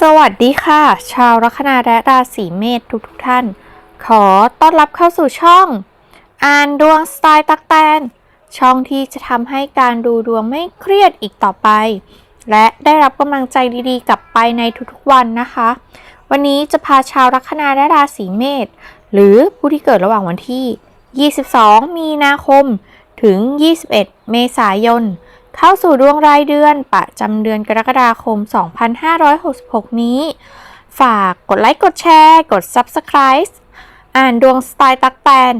สวัสดีค่ะ ชาวลัคนาและราศีเมษทุกทท่าน ขอต้อนรับเข้าสู่ช่อง อ่านดวงสไตล์ตักแตน ช่องที่จะทำให้การดูดวงไม่เครียดอีกต่อไป และได้รับกำลังใจดีๆ กลับไปในทุกๆวันนะคะ วันนี้จะพาชาวลัคนาและราศีเมษหรือผู้ที่เกิดระหว่างวันที่ 22 มีนาคมถึง 21 เมษายน เข้าสู่ดวงรายเดือนประจำเดือนกรกฎาคม 2566 นี้ ฝากกดไลค์กดแชร์ กด Subscribe อ่านดวงสไตล์ตักแตน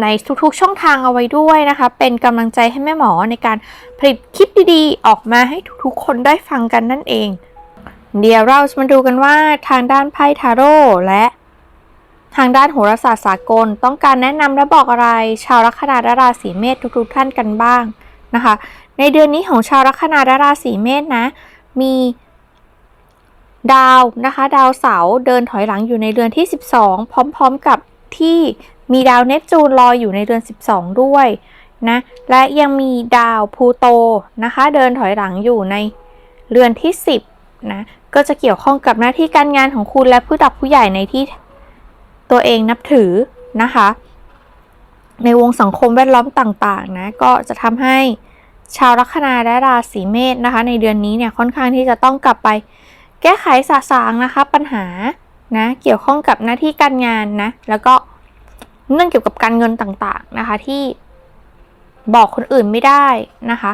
ในทุกๆช่องทางเอาไว้ด้วยนะคะ เป็นกำลังใจให้แม่หมอในการผลิตคลิปดีๆ ออกมาให้ทุกๆคนได้ฟังกันนั่นเอง เดี๋ยวเราจะมาดูกันว่าทางด้านไพ่ทาโร่และทางด้านโหราศาสตร์สากล ต้องการแนะนำและบอกอะไร ชาวลัคนาราศีเมษทุกๆท่านกันบ้างนะคะ ในเดือนนี้ของชาวลัคนาราศีเมษนะ มีดาวนะคะ ดาวเสาร์เดินถอยหลังอยู่ในเดือนที่ 12 พร้อมๆกับที่มีดาวเนปจูนลอยอยู่ในเดือน 12 ด้วยนะ และยังมีดาวพูโตนะคะ เดินถอยหลังอยู่ในเรือนที่ 10 นะ ก็จะเกี่ยวข้องกับหน้าที่การงานของคุณและผู้หลักผู้ใหญ่ในที่ตัวเองนับถือนะคะ ในวงสังคมแวดล้อมต่างๆนะ ก็จะทำให้ ชาวลัคนาและราศีเมษนะคะ ในเดือนนี้เนี่ยค่อนข้างที่จะต้องกลับไป แก้ไขสะสางนะคะปัญหานะเกี่ยวข้องกับหน้าที่การงานนะแล้วก็เรื่องเกี่ยวกับการเงินต่างๆนะคะที่บอกคนอื่นไม่ได้นะคะ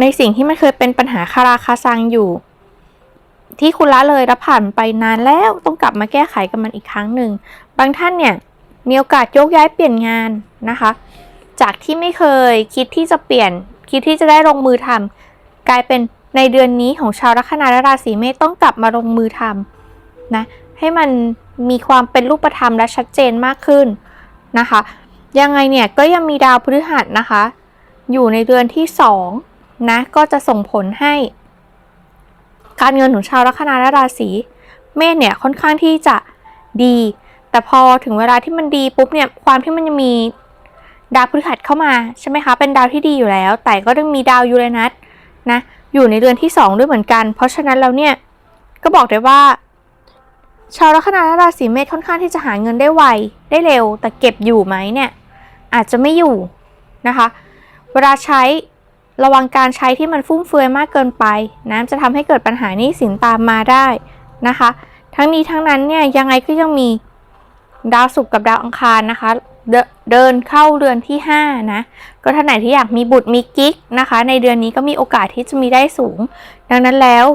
ในสิ่งที่มันเคยเป็นปัญหาคาราคาซังอยู่ ที่คุณละเลยและผ่านไปนานแล้วต้องกลับมาแก้ไขกับมันอีกครั้งหนึ่ง บางท่านเนี่ยมีโอกาสโยกย้ายเปลี่ยนงานนะคะ จากที่ไม่เคยคิดที่จะเปลี่ยน คิดที่จะได้ลงมือทำกลายเป็นในเดือนนี้ของชาวลัคนาและราศีเมษต้องกลับมาลงมือทำนะให้มันมีความเป็นรูปธรรมและชัดเจนมากขึ้นนะคะ ยังไงเนี่ยก็ยังมีดาวพฤหัสนะคะ อยู่ในเดือนที่2นะก็จะส่งผลให้ การเงินของชาวลัคนาและราศีเมษเนี่ยค่อนข้างที่จะดี แต่พอถึงเวลาที่มันดีปุ๊บเนี่ยความที่มันยังมี ดาวพฤหัสเข้ามาใช่ไหมคะ เป็นดาวที่ดีอยู่แล้ว แต่ก็ยังมีดาวยูเรนัสนะอยู่ในเดือนที่ 2 ด้วยเหมือนกัน เพราะฉะนั้นแล้วเนี่ยก็บอกได้ว่า ชาวลัคนาราศีเมษค่อนข้างที่จะหาเงินได้ไวได้เร็ว แต่เก็บอยู่ไหมเนี่ยอาจจะไม่อยู่นะคะ เวลาใช้ระวังการใช้ที่มันฟุ่มเฟือยมากเกินไปนะจะทำให้เกิดปัญหานี้สินตามมาได้นะคะ ทั้งนี้ทั้งนั้นเนี่ยยังไงก็ยังมีดาวศุกร์กับดาวอังคารนะคะ เดเดินเข้าเดือนที่ 5 นะ ก็ท่านไหนที่อยากมีบุตรมีกิ๊กนะคะ ในเดือนนี้ก็มีโอกาสที่จะมีได้สูง ดังนั้นแล้ว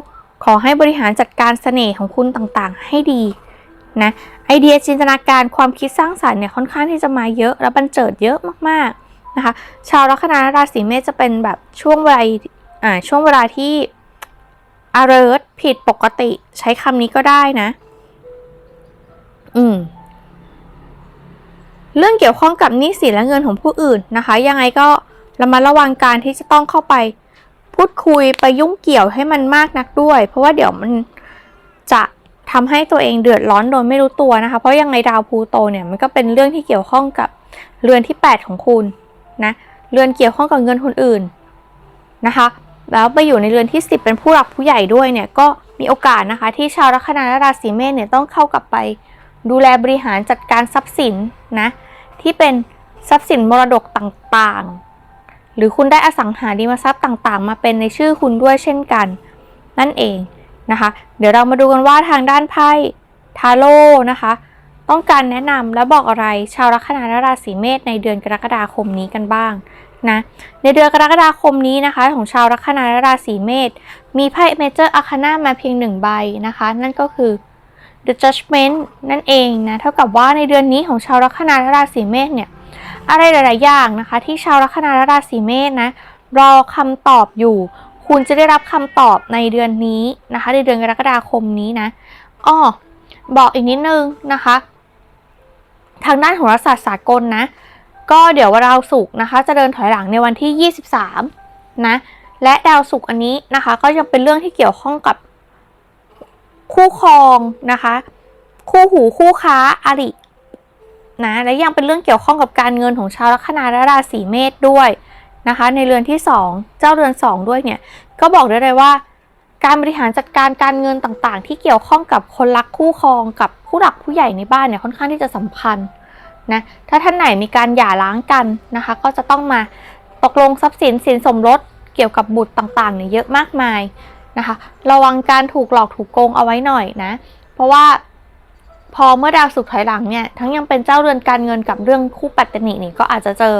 ขอให้บริหารจัดการเสน่ห์ของคุณต่างๆ ให้ดีนะไอเดียจินตนาการความคิดสร้างสรรค์เนี่ยค่อนข้างที่จะมาเยอะและบันเจิดเยอะมากๆนะคะ ชาวลัคนาราศีเมษจะเป็นแบบช่วงเวลาอ่าช่วงเวลาที่ alert ผิดปกติใช้คำนี้ก็ได้นะ อืม เรื่องเกี่ยวข้องกับหนี้สินและเงินของผู้อื่นนะคะ ยังไงก็ระมัดระวังการที่จะต้องเข้าไป พูดคุยไปยุ่งเกี่ยวให้มันมากนักด้วย เพราะว่าเดี๋ยวมันจะทำให้ตัวเองเดือดร้อนโดยไม่รู้ตัวนะคะ เพราะยังไงดาวพลูโตเนี่ยมันก็เป็นเรื่องที่เกี่ยวข้องกับเรือนที่ 8 ของคุณนะเรือนเกี่ยวข้องกับเงินคนอื่นนะคะ แล้วไปอยู่ในเรือนที่ 10 เป็นผู้หลักผู้ใหญ่ด้วยเนี่ยก็มีโอกาสนะคะ ที่ชาวลัคนาและราศีเมษเนี่ยต้องเข้ากลับไป ดูแลบริหารจัดการทรัพย์สินนะที่เป็นทรัพย์สินมรดกต่างๆ หรือคุณได้อสังหาริมทรัพย์ต่างๆ มาเป็นในชื่อคุณด้วยเช่นกัน นั่นเองนะคะ เดี๋ยวเรามาดูกันว่าทางด้านไพ่ทาโร่นะคะ ต้องการแนะนำและบอกอะไรชาวลัคนาและราศีเมษในเดือนกรกฎาคมนี้กันบ้างนะในเดือนกรกฎาคมนี้นะคะ ของชาวลัคนาและราศีเมษมีไพ่เมเจอร์อาคานามาเพียงหนึ่งใบนะคะ นั่นก็คือ The Judgment นั่นเองนะ เท่ากับว่าในเดือนนี้ของชาวลัคนาราศีเมษเนี่ย อะไรหลาย ๆ อย่างนะคะ ที่ชาวลัคนาราศีเมษนะ รอคำตอบอยู่ คุณจะได้รับคำตอบในเดือนนี้นะคะ ในเดือนกรกฎาคมนี้นะอ้อบอกอีกนิดนึงนะคะ ทางด้านโหราศาสตร์สากลนะ ก็เดี๋ยวดาวศุกร์นะคะ จะเดินถอยหลังในวันที่ 23 นะ และดาวศุกร์อันนี้นะคะ ก็ยังเป็นเรื่องที่เกี่ยวข้องกับ คู่ครองนะคะ คู่หูคู่ค้าอรินะและยังเป็นเรื่องเกี่ยวข้องกับการเงินของชาวลัคนาและราศีเมษด้วยนะคะ ในเรือนที่ 2 เจ้าเรือน 2 ด้วยเนี่ยก็บอกได้เลยว่า การบริหารจัดการการเงินต่างๆ ที่เกี่ยวข้องกับคนรักคู่ครองกับผู้หลักผู้ใหญ่ในบ้านเนี่ยค่อนข้างที่จะสำคัญนะถ้าท่านไหนมีการหย่าร้างกันนะคะ ก็จะต้องมาตกลงทรัพย์สินสินสมรสเกี่ยวกับบุตรต่างๆเนี่ยเยอะมากมาย นะคะ ระวังการถูกหลอกถูกโกงเอาไว้หน่อยนะ เพราะว่าพอเมื่อดาวสุขถอยหลังเนี่ย ทั้งยังเป็นเจ้าเรือนการเงินกับเรื่องคู่ปัตตนินี่ก็อาจจะเจอ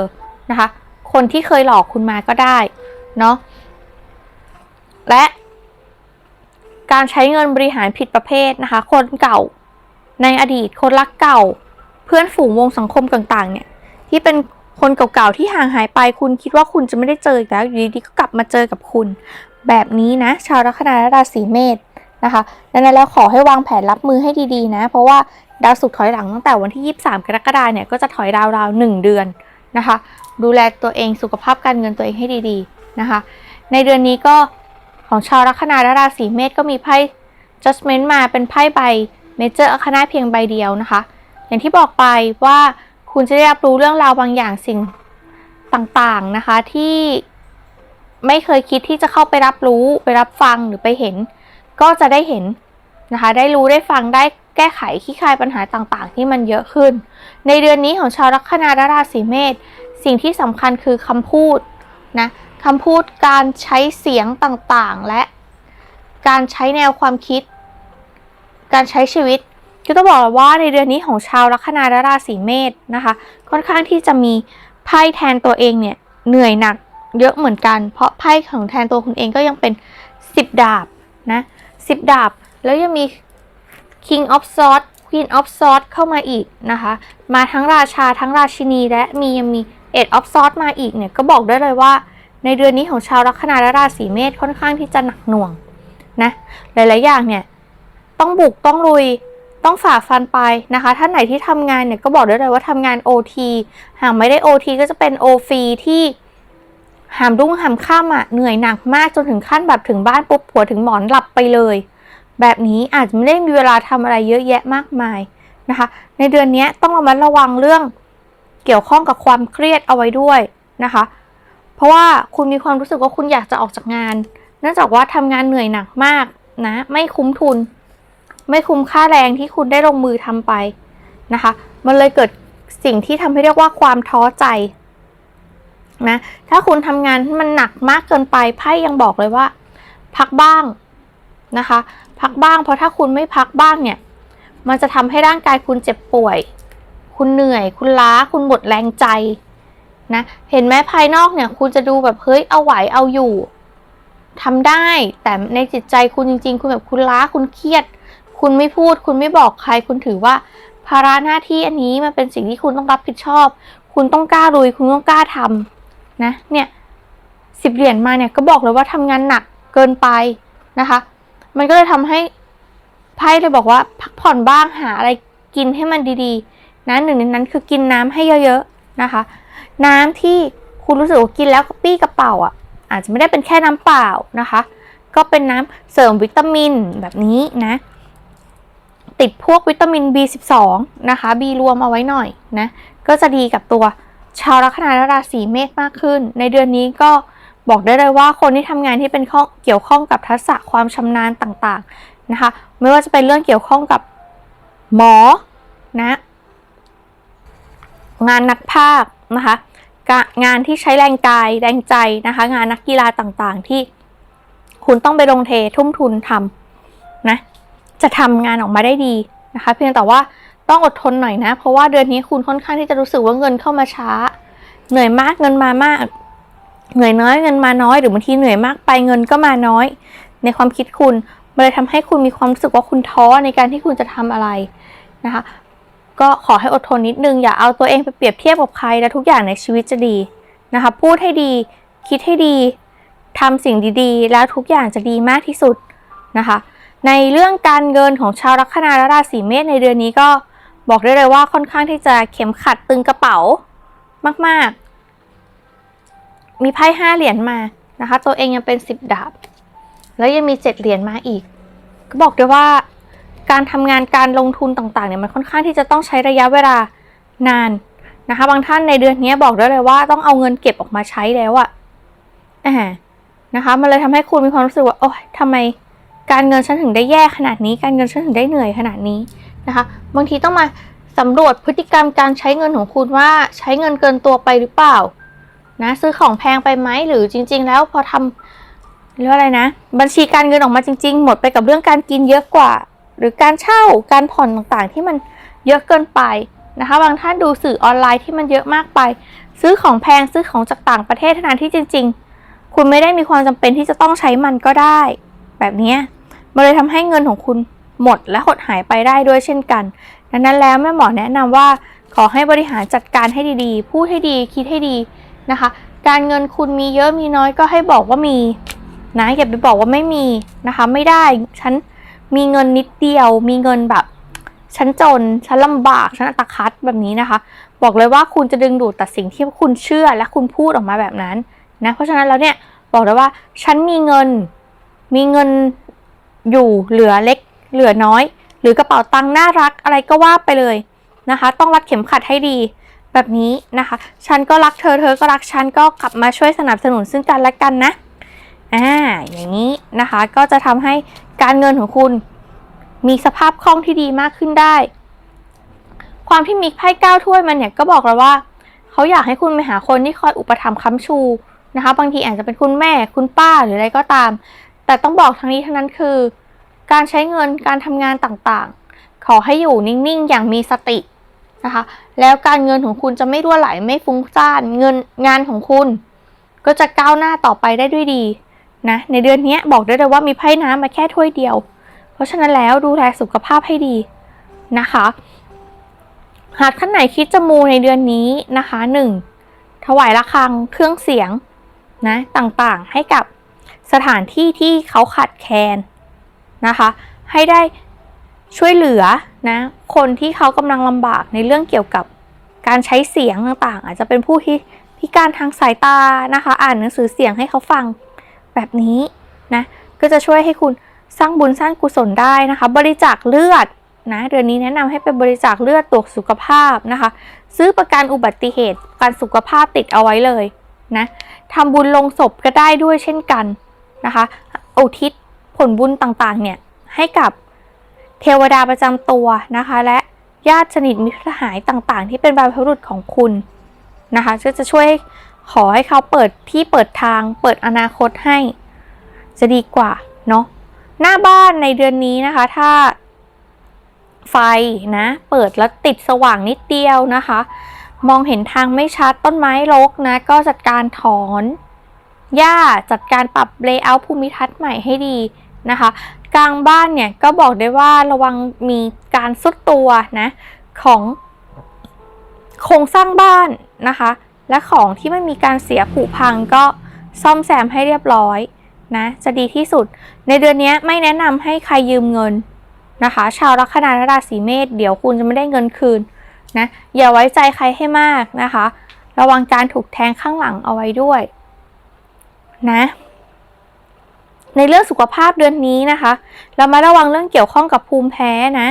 นะคะ คนที่เคยหลอกคุณมาก็ได้เนาะ และการใช้เงินบริหารผิดประเภทนะคะ คนเก่าในอดีต คนรักเก่า เพื่อนฝูงวงสังคมต่างๆ เนี่ย ที่เป็นคนเก่าๆที่ห่างหายไปคุณคิดว่าคุณจะไม่ได้เจออีกแล้วอยู่ดีๆก็กลับมาเจอกับคุณ แบบนี้นะ ชาวลัคนาและราศีเมษนะคะดังนั้นแล้วขอให้วางแผนรับมือให้ดีๆนะ เพราะว่าดาวศุกร์ถอยหลังตั้งแต่วันที่ 23 กรกฎาคมเนี่ยก็จะถอยราวๆ 1 เดือนนะคะ ดูแลตัวเองสุขภาพการเงินตัวเองให้ดีๆนะคะ ในเดือนนี้ก็ของชาวลัคนาและราศีเมษก็มีไพ่ judgment มาเป็นไพ่ใบเมเจอร์อาคนาเพียงใบเดียวนะคะ อย่างที่บอกไปว่าคุณจะได้รับรู้เรื่องราวบางอย่างสิ่งต่างๆนะคะที่ ไม่เคยคิดที่จะเข้าไปรับรู้ไปรับฟังหรือไปเห็น ก็จะได้เห็นนะคะ ได้รู้ได้ฟังได้แก้ไขขี้คายปัญหาต่างๆ ที่มันเยอะขึ้น ในเดือนนี้ของชาวลัคนาราศีเมษสิ่งที่สำคัญคือคำพูดนะคำพูดการใช้เสียงต่างๆ และการใช้แนวความคิด การใช้ชีวิตก็ต้องบอกว่าในเดือนนี้ของชาวลัคนาราศีเมษนะคะ ค่อนข้างที่จะมีไพ่แทนตัวเองเนี่ยเหนื่อยหนัก เยอะเหมือนกัน เพราะไพ่ของแทนตัวคุณเองก็ยังเป็น 10 ดาบนะ10 ดาบ แล้วยังมี King of Swords Queen of Swords เข้ามาอีกนะคะ มาทั้งราชาทั้งราชินี และมียังมี Eight of Swords มาอีกเนี่ย ก็บอกได้เลยว่า ในเดือนนี้ของชาวลัคนาและราศีเมษค่อนข้างที่จะหนักหน่วงนะหลายๆอย่างเนี่ย ต้องบุกต้องลุยต้องฝ่าฟันไปนะคะ ท่านไหนที่ทำงานเนี่ยก็บอกได้เลยว่าทำงาน OT หากไม่ได้ OT ก็จะเป็น O ฟรีที่ หามรุ่งหามค่ำอะเหนื่อยหนักมากจนถึงขั้นแบบถึงบ้านปุ๊บผัวถึงหมอนหลับไปเลย แบบนี้อาจจะไม่ได้มีเวลาทำอะไรเยอะแยะมากมายนะคะ ในเดือนนี้ต้องระมัดระวังเรื่องเกี่ยวข้องกับความเครียดเอาไว้ด้วยนะคะ เพราะว่าคุณมีความรู้สึกว่าคุณอยากจะออกจากงานเนื่องจากว่าทำงานเหนื่อยหนักมากนะ ไม่คุ้มทุน ไม่คุ้มค่าแรงที่คุณได้ลงมือทำไปนะคะ มันเลยเกิดสิ่งที่ทำให้เรียกว่าความท้อใจ นะ ถ้าคุณทำงานมันหนักมากเกินไปไพ่ยังบอกเลยว่า พักบ้างนะคะ พักบ้าง เพราะถ้าคุณไม่พักบ้างเนี่ย มันจะทำให้ร่างกายคุณเจ็บป่วย คุณเหนื่อย คุณล้า คุณหมดแรงใจนะ เห็นไหมภายนอกเนี่ย คุณจะดูแบบเฮ้ยเอาไหวเอาอยู่ทำได้ แต่ในจิตใจคุณจริง ๆ คุณแบบคุณล้า คุณเครียด คุณไม่พูด คุณไม่บอกใคร คุณถือว่าภาระหน้าที่อันนี้มันเป็นสิ่งที่คุณต้องรับผิดชอบ คุณต้องกล้าลุย คุณต้องกล้าทำ นะเนี่ยสิบเหรียญมาเนี่ยก็บอกเลยว่าทำงานหนักเกินไปนะคะ มันก็เลยทำให้ไพ่เลยบอกว่าพักผ่อนบ้างหาอะไรกินให้มันดีๆนะหนึ่งในนั้นคือกินน้ำให้เยอะๆนะคะ น้ำที่คุณรู้สึกว่ากินแล้วกระปี้กระเป๋าอะอาจจะไม่ได้เป็นแค่น้ำเปล่านะคะ ก็เป็นน้ำเสริมวิตามินแบบนี้นะติดพวกวิตามิน B12 นะคะ B รวมเอาไว้หน่อยนะ ก็จะดีกับตัว ชาวลัคนาและราศีเมษมากขึ้น ในเดือนนี้ก็บอกได้เลยว่าคนที่ทำงานที่เป็นข้อเกี่ยวข้องกับทักษะความชำนาญต่างๆนะคะ ไม่ว่าจะเป็นเรื่องเกี่ยวข้องกับหมอนะงานนักภาคนะคะกะงานที่ใช้แรงกายแรงใจนะคะ งานนักกีฬาต่างๆ ที่คุณต้องไปลงเททุ่มทุนทำนะจะทำงานออกมาได้ดีนะคะ เพียงแต่ว่า ต้องอดทนหน่อยนะ เพราะว่าเดือนนี้คุณค่อนข้างที่จะรู้สึกว่าเงินเข้ามาช้า เหนื่อยมากเงินมามาก เหนื่อยน้อยเงินมาน้อย หรือบางทีเหนื่อยมากไปเงินก็มาน้อย ในความคิดคุณมันเลยทำให้คุณมีความรู้สึกว่าคุณท้อในการที่คุณจะทำอะไรนะคะ ก็ขอให้อดทนนิดนึงอย่าเอาตัวเองไปเปรียบเทียบกับใครแล้วทุกอย่างในชีวิตจะดีนะคะ พูดให้ดีคิดให้ดีทำสิ่งดีๆ แล้วทุกอย่างจะดีมากที่สุดนะคะ ในเรื่องการเงินของชาวลัคนาและราศีเมษในเดือนนี้ก็ บอกได้เลยว่าค่อนข้างที่จะเข็มขัดตึงกระเป๋ามาก ๆ มีไพ่ห้าเหรียญมานะคะ ตัวเองยังเป็นสิบดาบ แล้วยังมีเจ็ดเหรียญมาอีก ก็บอกได้ว่าการทำงานการลงทุนต่าง ๆ เนี่ยมันค่อนข้างที่จะต้องใช้ระยะเวลานานนะคะ บางท่านในเดือนนี้บอกได้เลยว่าต้องเอาเงินเก็บออกมาใช้แล้วอะอ่านะคะ มันเลยทำให้คุณมีความรู้สึกว่า โอ๊ยทำไมการเงินฉันถึงได้แย่ขนาดนี้ การเงินฉันถึงได้เหนื่อยขนาดนี้ นะคะ บางทีต้องมาสำรวจพฤติกรรมการใช้เงินของคุณว่าใช้เงินเกินตัวไปหรือเปล่านะซื้อของแพงไปไหมหรือจริง ๆ แล้วพอทำเรียกว่าอะไรนะ บัญชีการเงินออกมาจริง ๆ หมดไปกับเรื่องการกินเยอะกว่า หรือการเช่าการผ่อนต่างๆ ที่มันเยอะเกินไปนะคะ บางท่านดูสื่อออนไลน์ที่มันเยอะมากไป ซื้อของแพงซื้อของจากต่างประเทศทั้งนั้นที่จริง ๆ คุณไม่ได้มีความจำเป็นที่จะต้องใช้มันก็ได้ แบบนี้มันเลยทำให้เงินของคุณ หมดและหดหายไปได้ด้วยเช่นกัน ดังนั้นแล้วแม่หมอแนะนำว่าขอให้บริหารจัดการให้ดีๆ พูดให้ดีคิดให้ดีนะคะ การเงินคุณมีเยอะมีน้อยก็ให้บอกว่ามีนะอย่าไปบอกว่าไม่มีนะคะไม่ได้ฉันมีเงินนิดเดียว มีเงินแบบฉันจนฉันลำบากฉันอัตคัดแบบนี้นะคะ บอกเลยว่าคุณจะดึงดูดแต่สิ่งที่คุณเชื่อและคุณพูดออกมาแบบนั้นนะเพราะฉะนั้นแล้วเนี่ยบอกเลยว่าฉันมีเงินมีเงินอยู่เหลือเล็ก เหลือน้อย หรือกระเป๋าตังค์น่ารักอะไรก็ว่าไปเลยนะคะ ต้องรัดเข็มขัดให้ดีแบบนี้นะคะ ฉันก็รักเธอเธอก็รักฉันก็กลับมาช่วยสนับสนุนซึ่งกันและกันนะอ่าอย่างนี้นะคะก็จะทำให้การเงินของคุณ มีสภาพคล่องที่ดีมากขึ้นได้ ความที่มีไพ่ก้าวถ้วยมันเนี่ยก็บอกเราว่าเขาอยากให้คุณไปหาคนที่คอยอุปถัมภ์ค้ำชูนะคะ บางทีอาจจะเป็นคุณแม่คุณป้าหรืออะไรก็ตาม แต่ต้องบอกทั้งนี้ทั้งนั้นคือ การใช้เงินการทำงานต่างๆ ขอให้อยู่นิ่งๆ อย่างมีสตินะคะ แล้วการเงินของคุณจะไม่รั่วไหลไม่ฟุ้งซ่านเงินงานของคุณ ก็จะก้าวหน้าต่อไปได้ด้วยดีนะในเดือนนี้บอกได้เลยว่ามีไพ่น้ำมาแค่ถ้วยเดียว เพราะฉะนั้นแล้วดูแลสุขภาพให้ดีนะคะ หากท่านไหนคิดจะมูในเดือนนี้นะคะ 1. ถวายระฆังเครื่องเสียงนะต่างๆให้กับสถานที่ที่เขาขาดแคลน นะคะ ให้ได้ช่วยเหลือนะคนที่เขากำลังลำบากในเรื่องเกี่ยวกับการใช้เสียงต่างๆ อาจจะเป็นผู้ที่พิการทางสายตานะคะ อ่านหนังสือเสียงให้เขาฟังแบบนี้นะก็จะช่วยให้คุณสร้างบุญสร้างกุศลได้นะคะ บริจาคเลือดนะเดือนนี้แนะนำให้ไปบริจาคเลือดตรวจสุขภาพนะคะ ซื้อประกันอุบัติเหตุประกันสุขภาพติดเอาไว้เลยนะทำบุญลงศพก็ได้ด้วยเช่นกันนะคะ อุทิศ ผลบุญต่างๆ เนี่ย ให้กับเทวดาประจำตัวนะคะ และญาติสนิทมิตรหายต่างๆ ที่เป็นบรรพบุรุษของคุณนะคะก็จะช่วยขอให้เขาเปิดที่เปิดทาง เปิดอนาคตให้ จะดีกว่าเนาะหน้าบ้านในเดือนนี้นะคะ ถ้าไฟนะ เปิดแล้วติดสว่างนิดเดียวนะคะ มองเห็นทางไม่ชัดต้นไม้รกนะ ก็จัดการถอนหญ้าจัดการปรับเลเยอร์ภูมิทัศน์ใหม่ให้ดี นะคะ กลางบ้านเนี่ยก็บอกได้ว่าระวังมีการซุดตัวนะของโครงสร้างบ้านนะคะ และของที่ไม่มีการเสียผุพังก็ซ่อมแซมให้เรียบร้อยนะจะดีที่สุด ในเดือนนี้ไม่แนะนำให้ใครยืมเงินนะคะ ชาวลัคนาราศีเมษเดี๋ยวคุณจะไม่ได้เงินคืนนะอย่าไว้ใจใครให้มากนะคะ ระวังการถูกแทงข้างหลังเอาไว้ด้วยนะ ในเรื่องสุขภาพเดือนนี้นะคะ เรามาระวังเรื่องเกี่ยวข้องกับภูมิแพ้นะ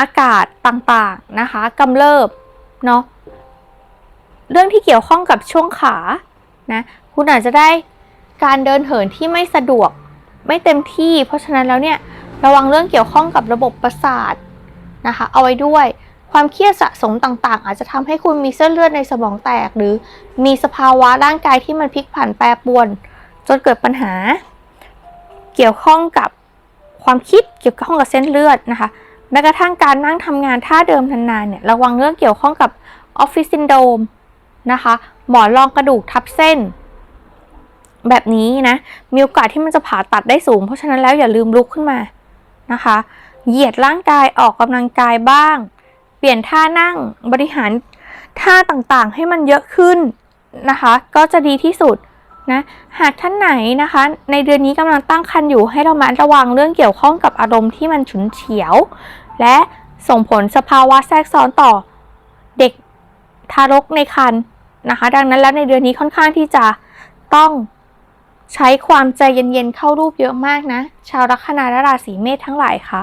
อากาศต่างๆนะคะกำเริบเนาะเรื่องที่เกี่ยวข้องกับช่วงขานะคุณอาจจะได้การเดินเหินที่ไม่สะดวกไม่เต็มที่ เพราะฉะนั้นแล้วเนี่ยระวังเรื่องเกี่ยวข้องกับระบบประสาทนะคะเอาไว้ด้วยความเครียดสะสมต่างๆ อาจจะทำให้คุณมีเส้นเลือดในสมองแตก หรือมีสภาวะร่างกายที่มันพลิกผันแปรปรวน จนเกิดปัญหา เกี่ยวข้องกับความคิดเกี่ยวข้องกับเส้นเลือดนะคะแม้กระทั่งการนั่งทำงานท่าเดิมนานๆเนี่ยระวังเรื่องเกี่ยวข้องกับออฟฟิศซินโดมนะคะหมอนรองกระดูกทับเส้น แบบนี้นะมีโอกาสที่มันจะผ่าตัดได้สูง เพราะฉะนั้นแล้วอย่าลืมลุกขึ้นมานะคะ เหยียดร่างกายออกกำลังกายบ้าง เปลี่ยนท่านั่งบริหารท่าต่างๆ ให้มันเยอะขึ้นนะคะ ก็จะดีที่สุด นะหากท่านไหนนะคะ ในเดือนนี้กำลังตั้งครรภ์อยู่ให้เรามาระวังเรื่องเกี่ยวข้องกับอารมณ์ที่มันฉุนเฉียว และส่งผลสภาวะแทรกซ้อนต่อเด็กทารกในครรภ์นะคะ ดังนั้นแล้วในเดือนนี้ค่อนข้างที่จะต้องใช้ความใจเย็นๆเข้ารูปเยอะมากนะ ชาวลัคนาและราศีเมษทั้งหลายคะ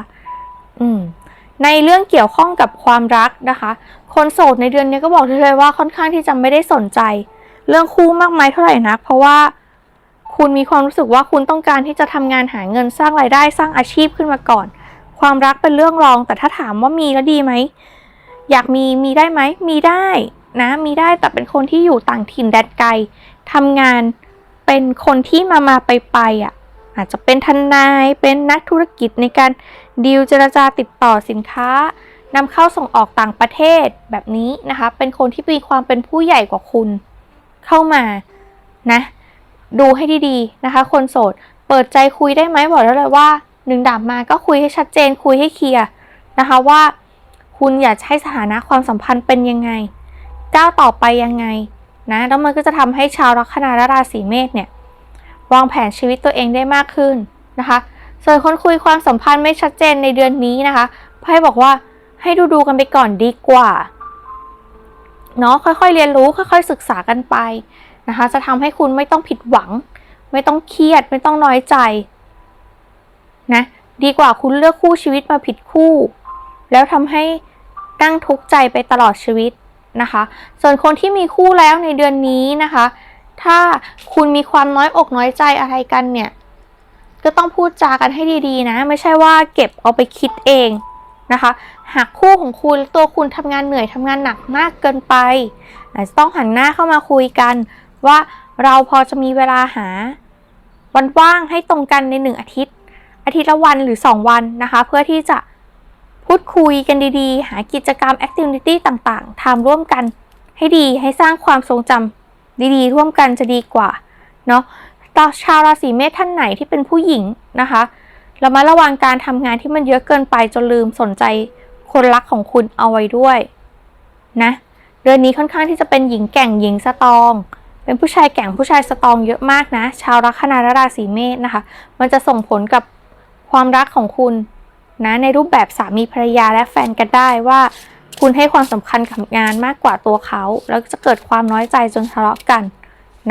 อืมในเรื่องเกี่ยวข้องกับความรักนะคะ คนโสดในเดือนนี้ก็บอกเลยว่าค่อนข้างที่จะไม่ได้สนใจ เรื่องคู่มากมายเท่าไหร่นัก เพราะว่าคุณมีความรู้สึกว่าคุณต้องการที่จะทำงานหาเงินสร้างรายได้สร้างอาชีพขึ้นมาก่อน ความรักเป็นเรื่องรอง แต่ถ้าถามว่ามีแล้วดีไหมอยากมีมีได้ไหมมีได้นะมีได้แต่เป็นคนที่อยู่ต่างถิ่นแดนไกลทำงานเป็นคนที่มามาไปไปอะอาจจะเป็นทนายเป็นนักธุรกิจในการดีลเจรจาติดต่อสินค้านำเข้าส่งออกต่างประเทศแบบนี้นะคะ เป็นคนที่มีความเป็นผู้ใหญ่กว่าคุณ เข้ามานะ ดูให้ดีๆนะคะ คนโสด เปิดใจคุยได้ไหมบอกได้เลยว่าหนึ่งดาบมาก็คุยให้ชัดเจนคุยให้เคลียร์นะคะว่า คุณอยากจะให้สถานะความสัมพันธ์เป็นยังไงก้าวต่อไปยังไงนะแล้วมันก็จะทำให้ชาวลัคนาและราศีเมษเนี่ยวางแผนชีวิตตัวเองได้มากขึ้นนะคะ ส่วนคนคุยความสัมพันธ์ไม่ชัดเจนในเดือนนี้นะคะไพ่บอกว่าให้ดูดูกันไปก่อนดีกว่า เนาะค่อยๆเรียนรู้ค่อย ๆ ศึกษากันไปนะคะ จะทำให้คุณไม่ต้องผิดหวัง ไม่ต้องเครียด ไม่ต้องน้อยใจนะดีกว่าคุณเลือกคู่ชีวิตมาผิดคู่ แล้วทำให้นั่งทุกข์ใจไปตลอดชีวิตนะคะ ส่วนคนที่มีคู่แล้วในเดือนนี้นะคะ ถ้าคุณมีความน้อยอกน้อยใจอะไรกันเนี่ย ก็ต้องพูดจากันให้ดีๆนะ ไม่ใช่ว่าเก็บเอาไปคิดเองนะคะ หากคู่ของคุณตัวคุณทำงานเหนื่อยทำงานหนักมากเกินไปอาจจะต้องหันหน้าเข้ามาคุยกัน ว่าเราพอจะมีเวลาหา วันว่างให้ตรงกันในหนึ่งอาทิตย์ อาทิตย์ละวันหรือ 2 วันนะคะ เพื่อที่จะพูดคุยกันดีๆ หากิจกรรมแอคทิวิตี้ต่างๆทำร่วมกันให้ดีให้สร้างความทรงจำดีๆ ร่วมกันจะดีกว่าเนาะต่อชาวราศีเมษท่านไหนที่เป็นผู้หญิงนะคะ เรามาระวังการทำงานที่มันเยอะเกินไปจนลืมสนใจ คนรักของคุณเอาไว้ด้วยนะเดือนนี้ค่อนข้างที่จะเป็นหญิงแก่งหญิงสตรอง เป็นผู้ชายแก่งผู้ชายสตรองเยอะมากนะ ชาวลัคนาราศีเมษนะคะ มันจะส่งผลกับความรักของคุณนะในรูปแบบสามีภรรยาและแฟนกันได้ว่า คุณให้ความสำคัญกับงานมากกว่าตัวเขา แล้วจะเกิดความน้อยใจจนทะเลาะกัน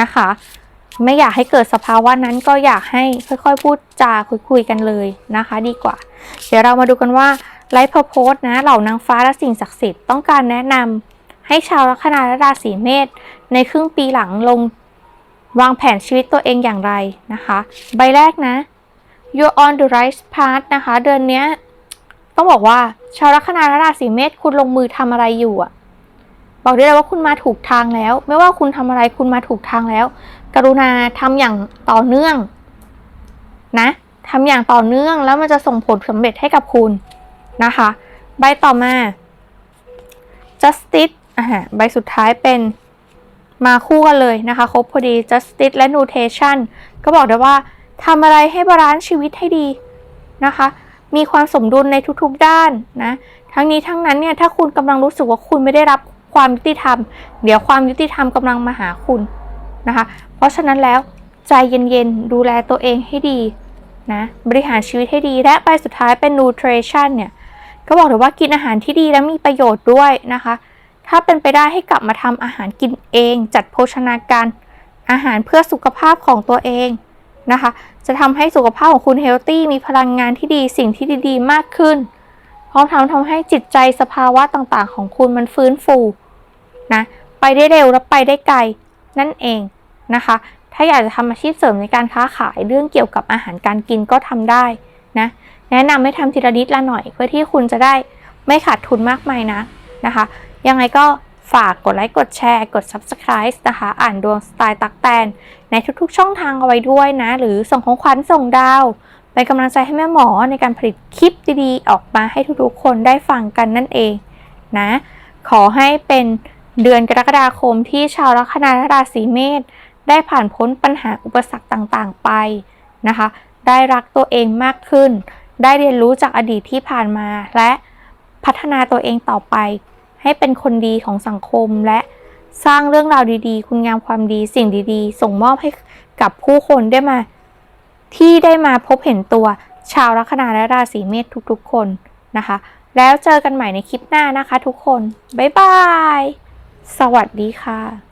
นะคะ ไม่อยากให้เกิดสภาวะนั้นก็อยากให้ค่อยๆ พูดจาคุยๆกันเลยนะคะ ดีกว่า เดี๋ยวเรามาดูกันว่า ไลฟ์พโพสนะเหล่านางฟ้าและสิ่งศักดิ์สิทธิ์ต้องการแนะนำให้ชาวลัคนาและราศีเมษในครึ่งปีหลังลงวางแผนชีวิตตัวเองอย่างไรนะคะ ใบแรกนะ you're on the right path นะคะ เดือนนี้ต้องบอกว่าชาวลัคนาและราศีเมษคุณลงมือทำอะไรอยู่อะบอกได้เลยว่าคุณมาถูกทางแล้ว ไม่ว่าคุณทำอะไรคุณมาถูกทางแล้ว กรุณาทำอย่างต่อเนื่องนะทำอย่างต่อเนื่องแล้วมันจะส่งผลสำเร็จให้กับคุณ นะคะ ใบต่อมา justice อ่าใบสุดท้ายเป็นมาคู่กันเลยนะคะ ครบพอดี justice และ nutation ก็บอกได้ว่าทำอะไรให้บาลานซ์ชีวิตให้ดีนะคะ มีความสมดุลในทุกๆด้านนะ ทั้งนี้ทั้งนั้นเนี่ย ถ้าคุณกำลังรู้สึกว่าคุณไม่ได้รับความยุติธรรม เดี๋ยวความยุติธรรมกำลังมาหาคุณนะคะ เพราะฉะนั้นแล้วใจเย็นๆ ดูแลตัวเองให้ดีนะ บริหารชีวิตให้ดี และใบสุดท้ายเป็น nutrition เนี่ย ก็บอกเลยว่ากินอาหารที่ดีและมีประโยชน์ด้วยนะคะ ถ้าเป็นไปได้ให้กลับมาทำอาหารกินเอง จัดโภชนาการ อาหารเพื่อสุขภาพของตัวเองนะคะ จะทำให้สุขภาพของคุณเฮลตี้มีพลังงานที่ดีสิ่งที่ดีๆ มากขึ้น พร้อมทำทำให้จิตใจสภาวะต่างๆ ของคุณมันฟื้นฟูนะไปได้เร็วและไปได้ไกลนั่นเองนะคะ ถ้าอยากจะทำอาชีพเสริมในการค้าขายเรื่องเกี่ยวกับอาหารการกินก็ทำได้นะ แนะนำให้ทำทีละนิดละหน่อย เพื่อที่คุณจะได้ไม่ขาดทุนมากมายนะนะคะ ยังไงก็ฝากกดไลค์กดแชร์ กด Subscribe นะคะ อ่านดวงสไตล์ตักแตน ในทุกๆ ช่องทางเอาไว้ด้วยนะ หรือส่งของขวัญส่งดาวเป็นกำลังใจให้แม่หมอในการผลิตคลิปดีๆ ออกมาให้ทุกๆ คนได้ฟังกันนั่นเองนะ ขอให้เป็นเดือนกรกฎาคมที่ชาวลัคนาราศีเมษได้ผ่านพ้นปัญหาอุปสรรคต่างๆไปนะคะ ได้รักตัวเองมากขึ้น ได้เรียนรู้จากอดีตที่ผ่านมา และพัฒนาตัวเองต่อไป ให้เป็นคนดีของสังคมและสร้างเรื่องราวดีๆ คุณงามความดีสิ่งดีๆ ส่งมอบให้กับผู้คนได้มา ที่ได้มาพบเห็นตัวชาวลัคนาและราศีเมษทุกๆ คนนะคะ แล้วเจอกันใหม่ในคลิปหน้านะคะทุกคน บ๊ายบาย สวัสดีค่ะ